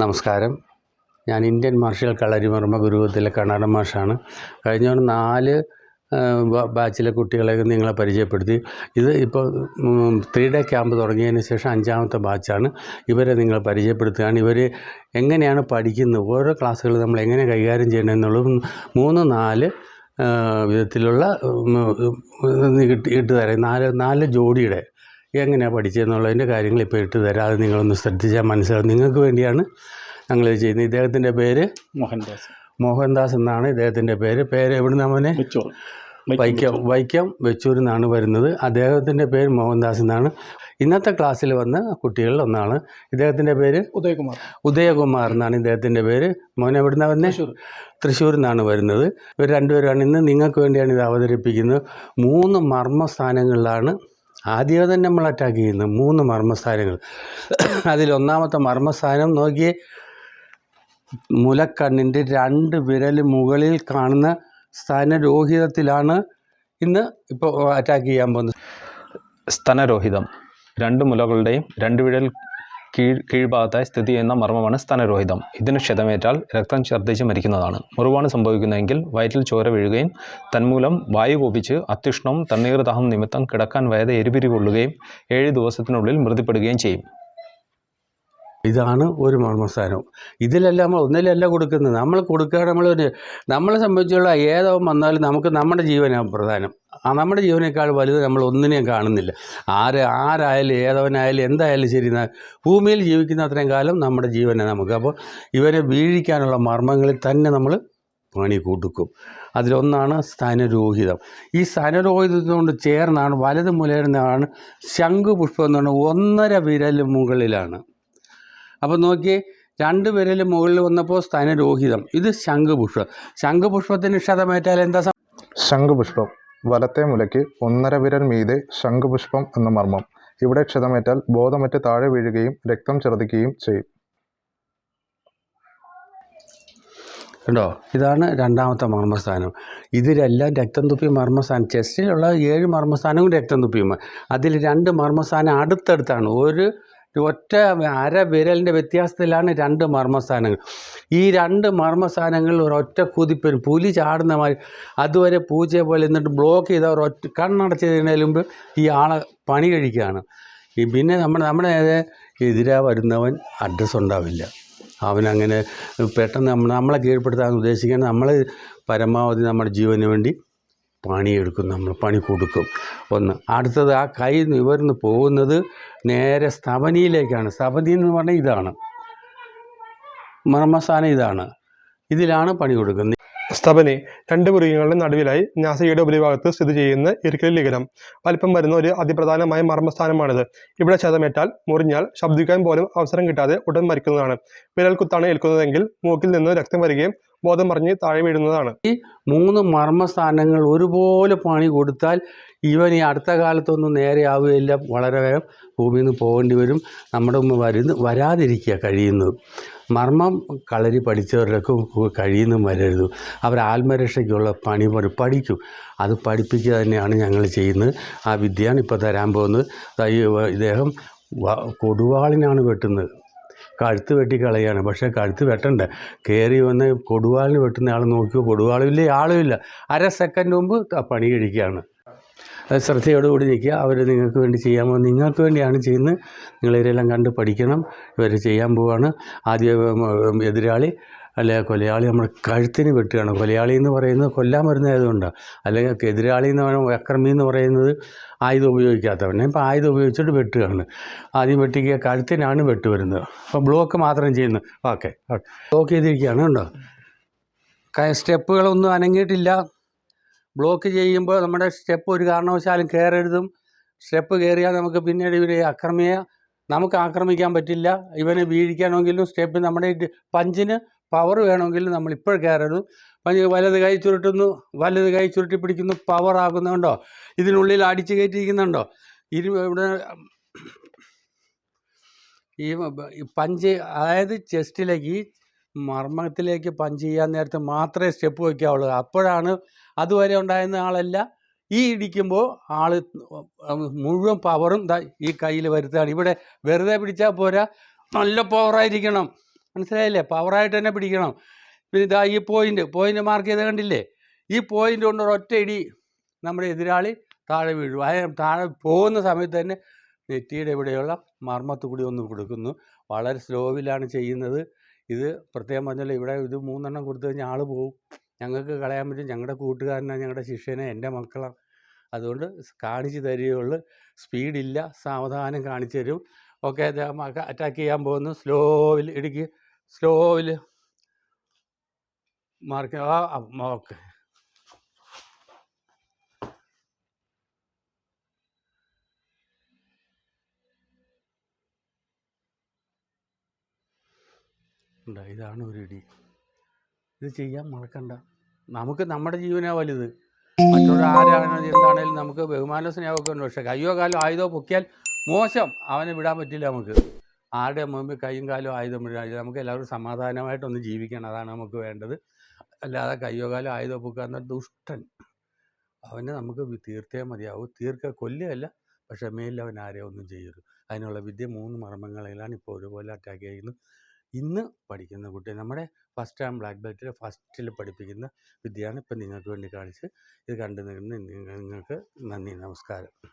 നമസ്കാരം. ഞാൻ Indian martial കളരിമർമ്മ ഗുരുകുലത്തിലെ കണ്ണാടൻ മാഷാണ്. കഴിഞ്ഞ നാല് ബാച്ചിലെ കുട്ടികളെ നിങ്ങളെ പരിചയപ്പെടുത്തി. ഇത് ഇപ്പോൾ ത്രീ ഡേ ക്യാമ്പ് തുടങ്ങിയതിന് ശേഷം അഞ്ചാമത്തെ ബാച്ചാണ്. ഇവരെ നിങ്ങൾ പരിചയപ്പെടുത്തുകയാണ്. ഇവർ എങ്ങനെയാണ് പഠിക്കുന്നത്? ഓരോ ക്ലാസ്സുകൾ നമ്മൾ എങ്ങനെ കൈകാര്യം ചെയ്യണം എന്നുള്ളത് മൂന്ന് നാല് വിധത്തിലുള്ള ഇട്ട് തരാം. നാല് നാല് ജോഡിയുടെ എങ്ങനെയാണ് പഠിച്ചതെന്നുള്ളതിന്റെ കാര്യങ്ങൾ ഇപ്പോൾ ഇട്ട് തരാം. അത് നിങ്ങളൊന്ന് ശ്രദ്ധിച്ചാൽ മനസ്സിലാവും. നിങ്ങൾക്ക് വേണ്ടിയാണ് ഞങ്ങളിത് ചെയ്യുന്നത്. ഇദ്ദേഹത്തിന്റെ പേര്? മോഹൻദാസ്. മോഹൻദാസ് എന്നാണ് ഇദ്ദേഹത്തിന്റെ പേര്. പേര് എവിടുന്ന് അവനെ വൈക്കം. വൈക്കം വെച്ചൂരിൽ നിന്നാണ് വരുന്നത്. അദ്ദേഹത്തിന്റെ പേര് മോഹൻദാസ് എന്നാണ്. ഇന്നത്തെ ക്ലാസ്സിൽ വന്ന കുട്ടികളിൽ ഒന്നാണ്. ഇദ്ദേഹത്തിന്റെ പേര്? ഉദയകുമാർ. ഉദയകുമാർ എന്നാണ് ഇദ്ദേഹത്തിന്റെ പേര്. മോൻ എവിടുന്നാണ് തൃശ്ശൂർ. തൃശ്ശൂരിൽ നിന്നാണ് വരുന്നത്. ഇവർ രണ്ടുപേരാണ് ഇന്ന് നിങ്ങൾക്ക് വേണ്ടിയാണ് ഇത് അവതരിപ്പിക്കുന്നത്. മൂന്ന് മർമ്മസ്ഥാനങ്ങളിലാണ് ആദ്യമേ തന്നെ നമ്മൾ അറ്റാക്ക് ചെയ്യുന്നത് മൂന്ന് മർമ്മസ്ഥാനങ്ങൾ. അതിലൊന്നാമത്തെ മർമ്മസ്ഥാനം നോക്കി മുലക്കണ്ണിന്റെ രണ്ട് വിരൽ മുകളിൽ കാണുന്ന സ്ഥാനരോഹിതത്തിലാണ് ഇന്ന് ഇപ്പോൾ അറ്റാക്ക് ചെയ്യാൻ പോകുന്നത്. സ്തനരോഹിതം രണ്ട് മുലകളുടെയും രണ്ട് വിരൽ കീഴ് കീഴ്ഭാഗത്തായി സ്ഥിതി ചെയ്യുന്ന മർമ്മമാണ് സ്തനരോഹിതം. ഇതിന് ക്ഷതമേറ്റാൽ രക്തം ഛർദ്ദിച്ച് മരിക്കുന്നതാണ്. മുറിവാണ് സംഭവിക്കുന്നതെങ്കിൽ വയറ്റിൽ ചോര വീഴുകയും തന്മൂലം വായു കോപിച്ച് അത്യുഷ്ണവും തണ്ണീർ ദാഹം നിമിത്തം കിടക്കാൻ വയതെ എരിപിരി കൊള്ളുകയും ഏഴ് ദിവസത്തിനുള്ളിൽ മൃതിപ്പെടുകയും ചെയ്യും. ഇതാണ് ഒരു മർമ്മസ്ഥാനം ഇതിലെല്ലാം നമ്മൾ ഒന്നിലല്ല കൊടുക്കുന്നത്. നമ്മൾ കൊടുക്കുക നമ്മളൊരു നമ്മളെ സംബന്ധിച്ചുള്ള ഏതാവും വന്നാലും നമുക്ക് നമ്മുടെ ജീവനാണ് പ്രധാനം. ആ നമ്മുടെ ജീവനേക്കാൾ വലുത് നമ്മൾ ഒന്നിനെയും കാണുന്നില്ല. ആര് ആരായാലും ഏതവനായാലും എന്തായാലും ശരി ഭൂമിയിൽ ജീവിക്കുന്ന അത്രയും കാലം നമ്മുടെ ജീവനാണ് നമുക്ക്. അപ്പോൾ ഇവരെ വീഴിക്കാനുള്ള മർമ്മങ്ങളിൽ തന്നെ നമ്മൾ പണി കൊടുക്കും. അതിലൊന്നാണ് സ്ഥാനരോഹിതം. ഈ സ്ഥാനരോഹിതത്തോട് ചേർന്നാണ് വലത് മുലയിരുന്നതാണ് ശംഖുപുഷ്പം എന്ന് പറഞ്ഞാൽ ഒന്നര വിരൽ മുകളിലാണ്. അപ്പോൾ നോക്കിയേ രണ്ട് പേരിൽ മുകളിൽ വന്നപ്പോൾ സ്ഥാനരോഹിതം ഇത് ശംഖുപുഷ്പം. ശംഖുപുഷ്പത്തിന് ക്ഷതമേറ്റാൽ എന്താ സം- ശംഖുപുഷ്പം. വലത്തെ മുലയ്ക്ക് ഒന്നര വിരൽ മീതെ ശംഖുപുഷ്പം എന്ന മർമ്മം. ഇവിടെ ക്ഷതമേറ്റാൽ ബോധമറ്റ് താഴെ വീഴുകയും രക്തം ഛർദ്ദിക്കുകയും ചെയ്യും. കണ്ടോ? ഇതാണ് രണ്ടാമത്തെ മർമ്മസ്ഥാനം. ഇതിലെല്ലാം രക്തം തുപ്പി മർമ്മസ്ഥാനം. ചെസ്റ്റിലുള്ള ഏഴ് മർമ്മസ്ഥാനവും രക്തം തുപ്പിയും അതിൽ രണ്ട് മർമ്മസ്ഥാനം അടുത്തടുത്താണ്. ഒരു ഒറ്റ അര വിരലിന്റെ വ്യത്യാസത്തിലാണ് രണ്ട് മർമ്മസ്ഥാനങ്ങൾ ഈ രണ്ട് മർമ്മസ്ഥാനങ്ങൾ ഒരൊറ്റ കുതിപ്പിന് പുലി ചാടുന്ന മാതിരി അതുവരെ പൂജ പോലെ എന്നിട്ട് ബ്ലോക്ക് ചെയ്ത ഒരൊറ്റ കണ്ണടച്ചതിനു മുമ്പ് ഈ ആളെ പണി കഴിക്കുകയാണ്. ഈ പിന്നെ നമ്മുടെ നമ്മുടെ എതിരാ വരുന്നവൻ അഡ്രസ്സ് ഉണ്ടാവില്ല. അവനങ്ങനെ പെട്ടെന്ന് നമ്മൾ നമ്മളെ കീഴ്പ്പെടുത്താൻ ഉദ്ദേശിക്കുന്നത് നമ്മൾ പരമാവധി നമ്മുടെ ജീവന് വേണ്ടി പണിയെടുക്കും നമ്മൾ പണി കൊടുക്കും. ഒന്ന് അടുത്തത് ആ കൈ നിവർന്ന് പോകുന്നത് നേരെ സ്തവനിയിലേക്കാണ്. സ്തവനി എന്ന് പറഞ്ഞാൽ ഇതാണ്. മർമ്മസ്ഥാനം ഇതാണ്. ഇതിലാണ് പണി കൊടുക്കുന്നത്. സ്തപനി രണ്ട് മൃഗങ്ങളുടെ നടുവിലായി നാസികയുടെ ഉപരിഭാഗത്ത് സ്ഥിതി ചെയ്യുന്ന ഇരിക്കലി ലിഖനം വലിപ്പം വരുന്ന ഒരു അതിപ്രധാനമായ മർമ്മസ്ഥാനമാണിത്. ഇവിടെ ചതമേറ്റാൽ മുറിഞ്ഞാൽ ശബ്ദിക്കാൻ പോലും അവസരം കിട്ടാതെ ഉടൻ മരിക്കുന്നതാണ്. വിരൽ കുത്താണ് ഏൽക്കുന്നതെങ്കിൽ മൂക്കിൽ നിന്ന് രക്തം വരികയും ബോധം പറഞ്ഞ് താഴെ വീഴുന്നതാണ്. ഈ മൂന്ന് മർമ്മസ്ഥാനങ്ങൾ ഒരുപോലെ പണി കൊടുത്താൽ ഇവൻ ഈ അടുത്ത കാലത്തൊന്നും നേരെ ആവുകയില്ല. വളരെ വേഗം ഭൂമിയിൽ നിന്ന് പോകേണ്ടി വരും. നമ്മുടെ മുമ്പ് വരുന്ന വരാതിരിക്കുക കഴിയുന്നത് മർമ്മം കളരി പഠിച്ചവരുടെയൊക്കെ കഴിയുന്നതും വരരുത്. അവർ ആത്മരക്ഷയ്ക്കുള്ള പണി പഠി- പഠിക്കും. അത് പഠിപ്പിക്കുക തന്നെയാണ് ഞങ്ങൾ ചെയ്യുന്നത്. ആ വിദ്യയാണ് ഇപ്പോൾ തരാൻ പോകുന്നത്. ഇദ്ദേഹം കൊടുവാളിനാണ് വെട്ടുന്നത്. കഴുത്ത് വെട്ടി കളയാണ്. പക്ഷേ കഴുത്ത് വെട്ടണ്ട. കയറി വന്ന് കൊടുവാളിന് വെട്ടുന്ന ആൾ നോക്കിയോ? കൊടുവാളുമില്ല ആളുമില്ല. അര സെക്കൻഡ് മുമ്പ് പണി കഴിക്കുകയാണ്. അത് ശ്രദ്ധയോടുകൂടി നിൽക്കുക. അവർ നിങ്ങൾക്ക് വേണ്ടി പോകുന്നത് നിങ്ങൾക്ക് വേണ്ടിയാണ് ചെയ്യുന്നത്. നിങ്ങളിവരെല്ലാം കണ്ട് പഠിക്കണം. ഇവർ ചെയ്യാൻ പോവാണ്. ആദ്യ എതിരാളി അല്ലെ? കൊലയാളി നമ്മുടെ കഴുത്തിന് വെട്ടുകയാണ്. കൊലയാളി എന്ന് പറയുന്നത് കൊല്ലാൻ വരുന്നതായതുകൊണ്ടാണ് അല്ലെങ്കിൽ എതിരാളി എന്ന് പറയുന്നത് അക്രമി എന്ന് പറയുന്നത് ആയുധം ഉപയോഗിക്കാത്തവനെ. ഇപ്പോൾ ആയുധം ഉപയോഗിച്ചിട്ട് വെട്ടുകയാണ്. ആദ്യം വെട്ടിക്കുക കഴുത്തിനാണ് വെട്ട് വരുന്നത്. അപ്പോൾ ബ്ലോക്ക് മാത്രം ചെയ്യുന്നു. ഓക്കെ ബ്ലോക്ക് ചെയ്തിരിക്കുകയാണ് കണ്ടോ? ക- സ്റ്റെപ്പുകളൊന്നും അനങ്ങിയിട്ടില്ല. ബ്ലോക്ക് ചെയ്യുമ്പോൾ നമ്മുടെ സ്റ്റെപ്പ് ഒരു കാരണവശാലും കയറരുതും. സ്റ്റെപ്പ് കയറിയാൽ നമുക്ക് പിന്നീട് ഇവരെ അക്രമിയെ നമുക്ക് ആക്രമിക്കാൻ പറ്റില്ല. ഇവനെ വീഴിക്കണമെങ്കിലും സ്റ്റെപ്പ് നമ്മുടെ പഞ്ചിന് പവർ വേണമെങ്കിൽ നമ്മൾ ഇപ്പോൾ കയറരുത് പഞ്ഞ് വലത് കൈ ചുരുട്ടുന്നു വലത് കൈ ചുരുട്ടി പിടിക്കുന്നു പവർ ആകുന്നുണ്ടോ ഇതിനുള്ളിൽ അടിച്ചു കയറ്റിയിരിക്കുന്നുണ്ടോ? ഇരു ഇവിടെ ഈ പഞ്ച് അതായത് ചെസ്റ്റിലേക്ക് മർമ്മത്തിലേക്ക് പഞ്ച് ചെയ്യാൻ നേരത്തെ മാത്രമേ സ്റ്റെപ്പ് വയ്ക്കാവുള്ളൂ. അപ്പോഴാണ് അതുവരെ ഉണ്ടായിരുന്ന ആളല്ല. ഈ ഇടിക്കുമ്പോൾ ആൾ മുഴുവൻ പവറും ഈ കയ്യിൽ വരുത്തുകയാണ്. ഇവിടെ വെറുതെ പിടിച്ചാൽ പോരാ. നല്ല പവറായിരിക്കണം മനസ്സിലായില്ലേ? പവറായിട്ട് തന്നെ പിടിക്കണം. പിന്നെ ഇതാ ഈ പോയിന്റ് പോയിന്റ് മാർക്ക് ചെയ്ത് കണ്ടില്ലേ? ഈ പോയിന്റ് കൊണ്ട് ഒറ്റയടി നമ്മുടെ എതിരാളി താഴെ വീഴും. അതിന് താഴെ പോകുന്ന സമയത്ത് തന്നെ നെറ്റിയുടെ ഇവിടെയുള്ള മർമ്മത്ത് കൂടി ഒന്ന് കൊടുക്കുന്നു. വളരെ സ്ലോവിലാണ് ചെയ്യുന്നത്. ഇത് പ്രത്യേകം പറഞ്ഞല്ലോ ഇവിടെ ഇത് മൂന്നെണ്ണം കൊടുത്തു കഴിഞ്ഞാൽ ആൾ പോകും ഞങ്ങൾക്ക് കളയാൻ പറ്റും. ഞങ്ങളുടെ കൂട്ടുകാരനാണ് ഞങ്ങളുടെ ശിഷ്യനെ എന്റെ മക്കളാണ് അതുകൊണ്ട് കാണിച്ചു തരികയുള്ളൂ. സ്പീഡില്ല സാവധാനം കാണിച്ചു തരും. ഓക്കെ അറ്റാക്ക് ചെയ്യാൻ പോകുന്നു. സ്ലോവിൽ ഇടുക്കി. സ്ലോവിൽ മാർക്ക് ഓക്കെ. ഇതാണ് ഒരു ഇടി. ഇത് ചെയ്യാൻ മറക്കണ്ട. നമുക്ക് നമ്മുടെ ജീവനാ വലുത്. മറ്റുള്ള ആരാണ് എന്താണേലും നമുക്ക് ബഹുമാന സ്നേഹമൊക്കെ ഉണ്ട്. പക്ഷെ കയ്യോ കാലോ ആയുധമോ പൊക്കിയാൽ മോശം. അവനെ വിടാൻ പറ്റില്ല നമുക്ക്. ആരുടെ മുമ്പിൽ കൈയും കാലും ആയുധം വിടാൻ നമുക്ക് എല്ലാവരും സമാധാനമായിട്ടൊന്ന് ജീവിക്കണം. അതാണ് നമുക്ക് വേണ്ടത്. അല്ലാതെ കയ്യോ കാലോ ആയുധം പൊക്കുക ദുഷ്ടൻ. അവനെ നമുക്ക് തീർത്തേ മതിയാവും. തീർക്ക കൊല്ലുകയല്ല. പക്ഷേ മേലിൽ അവൻ ആരെയും ഒന്നും ചെയ്യരുത്. അതിനുള്ള വിദ്യ മൂന്ന് മർമ്മങ്ങളിലാണ് ഇപ്പോൾ ഒരുപോലെ അറ്റാക്ക് ചെയ്യുന്നത്. ഇന്ന് പഠിക്കുന്ന കുട്ടി നമ്മുടെ ഫസ്റ്റ് ടൈം ബ്ലാക്ക് ബെൽറ്റിൽ ഫസ്റ്റിൽ പഠിപ്പിക്കുന്ന വിദ്യയാണ് ഇപ്പം നിങ്ങൾക്ക് വേണ്ടി കാണിച്ച് ഇത് കണ്ടു നിന്ന് നിങ്ങൾക്ക് നന്ദി. നമസ്കാരം.